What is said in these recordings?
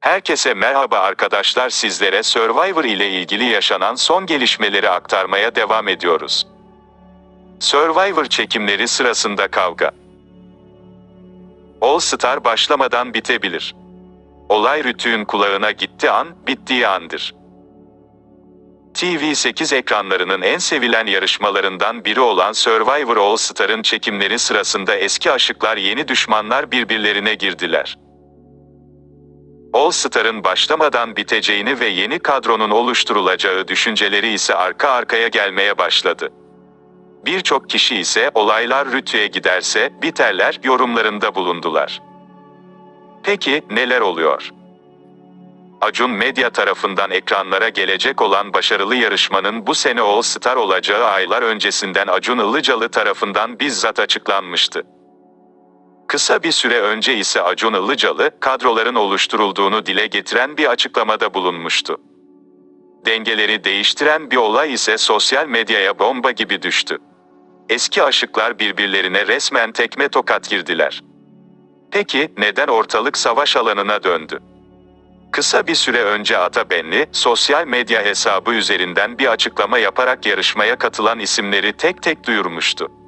Herkese merhaba arkadaşlar sizlere Survivor ile ilgili yaşanan son gelişmeleri aktarmaya devam ediyoruz. Survivor çekimleri sırasında kavga. All Star başlamadan bitebilir. Olay rütüğün kulağına gitti an, bittiği andır. TV8 ekranlarının en sevilen yarışmalarından biri olan Survivor All Star'ın çekimleri sırasında eski aşıklar yeni düşmanlar birbirlerine girdiler. All Star'ın başlamadan biteceğini ve yeni kadronun oluşturulacağı düşünceleri ise arka arkaya gelmeye başladı. Birçok kişi ise olaylar rütüye giderse biterler yorumlarında bulundular. Peki neler oluyor? Acun Medya tarafından ekranlara gelecek olan başarılı yarışmanın bu sene All Star olacağı aylar öncesinden Acun Ilıcalı tarafından bizzat açıklanmıştı. Kısa bir süre önce ise Acun Ilıcalı, kadroların oluşturulduğunu dile getiren bir açıklamada bulunmuştu. Dengeleri değiştiren bir olay ise sosyal medyaya bomba gibi düştü. Eski aşıklar birbirlerine resmen tekme tokat girdiler. Peki neden ortalık savaş alanına döndü? Kısa bir süre önce Ata Benli, sosyal medya hesabı üzerinden bir açıklama yaparak yarışmaya katılan isimleri tek tek duyurmuştu.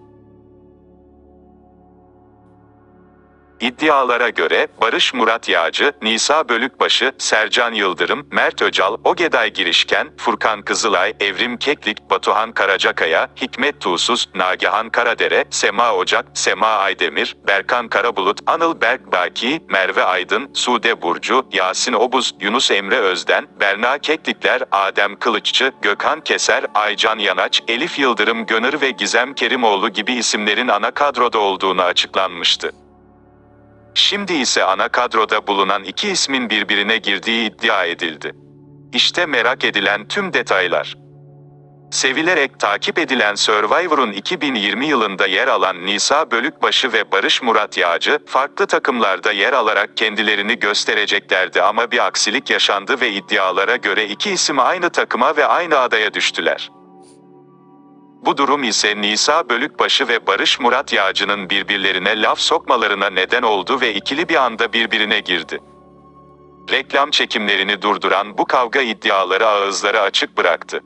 İddialara göre Barış Murat Yağcı, Nisa Bölükbaşı, Sercan Yıldırım, Mert Öcal, Ogeday Girişken, Furkan Kızılay, Evrim Keklik, Batuhan Karacakaya, Hikmet Tuğsuz, Nagihan Karadere, Sema Ocak, Sema Aydemir, Berkan Karabulut, Anıl Berkbaki, Merve Aydın, Sude Burcu, Yasin Obuz, Yunus Emre Özden, Berna Keklikler, Adem Kılıççı, Gökhan Keser, Aycan Yanaç, Elif Yıldırım Gönür ve Gizem Kerimoğlu gibi isimlerin ana kadroda olduğunu açıklanmıştı. Şimdi ise ana kadroda bulunan iki ismin birbirine girdiği iddia edildi. İşte merak edilen tüm detaylar. Sevilerek takip edilen Survivor'un 2020 yılında yer alan Nisa Bölükbaşı ve Barış Murat Yağcı, farklı takımlarda yer alarak kendilerini göstereceklerdi ama bir aksilik yaşandı ve iddialara göre iki isim aynı takıma ve aynı adaya düştüler. Bu durum ise Nisa Bölükbaşı ve Barış Murat Yağcı'nın birbirlerine laf sokmalarına neden oldu ve ikili bir anda birbirine girdi. Reklam çekimlerini durduran bu kavga iddiaları ağızları açık bıraktı.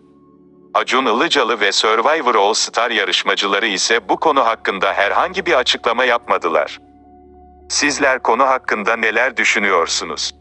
Acun Ilıcalı ve Survivor All Star yarışmacıları ise bu konu hakkında herhangi bir açıklama yapmadılar. Sizler konu hakkında neler düşünüyorsunuz?